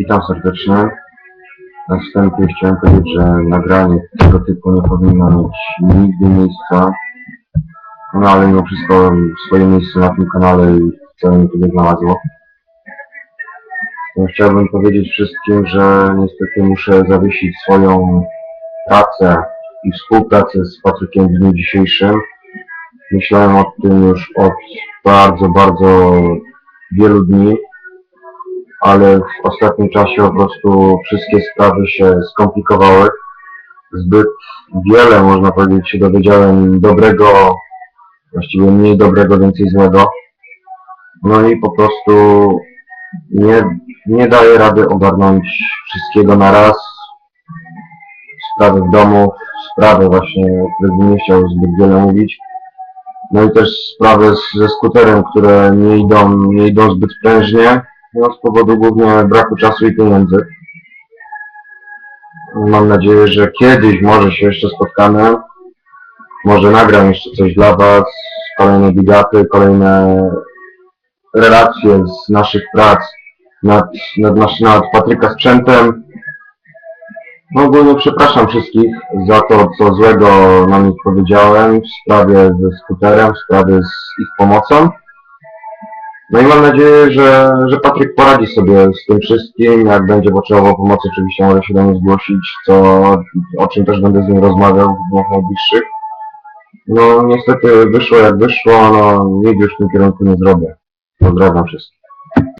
Witam serdecznie. Na wstępie chciałem powiedzieć, że nagranie tego typu nie powinno mieć nigdy miejsca. No ale mimo wszystko swoje miejsce na tym kanale i wcale mi tutaj znalazło. No, chciałbym powiedzieć wszystkim, że niestety muszę zawiesić swoją pracę i współpracę z Patrykiem w dniu dzisiejszym. Myślałem o tym już od bardzo, bardzo wielu dni ale w ostatnim czasie po prostu wszystkie sprawy się skomplikowały. Zbyt wiele, można powiedzieć, się dowiedziałem dobrego, właściwie mniej dobrego, więcej złego. No i po prostu nie, nie daję rady ogarnąć wszystkiego na raz. Sprawy w domu, sprawy właśnie, o których nie chciał zbyt wiele mówić. No i też sprawy z, ze skuterem, które nie idą, nie idą zbyt prężnie. No, z powodu głównie braku czasu i pieniędzy. Mam nadzieję, że kiedyś może się jeszcze spotkamy. Może nagram jeszcze coś dla Was, kolejne bigaty, kolejne relacje z naszych prac nad, nad, nasz, nad Patryka Sprzętem. No ogólnie przepraszam wszystkich za to, co złego na nich powiedziałem w sprawie ze skuterem, w sprawie z ich pomocą. No i mam nadzieję, że, że Patryk poradzi sobie z tym wszystkim. Jak będzie potrzebował pomocy, oczywiście może się do mnie zgłosić, co, o czym też będę z nim rozmawiał w dniach najbliższych. No niestety wyszło jak wyszło, no nic już w tym kierunku nie zrobię. Pozdrawiam wszystkich.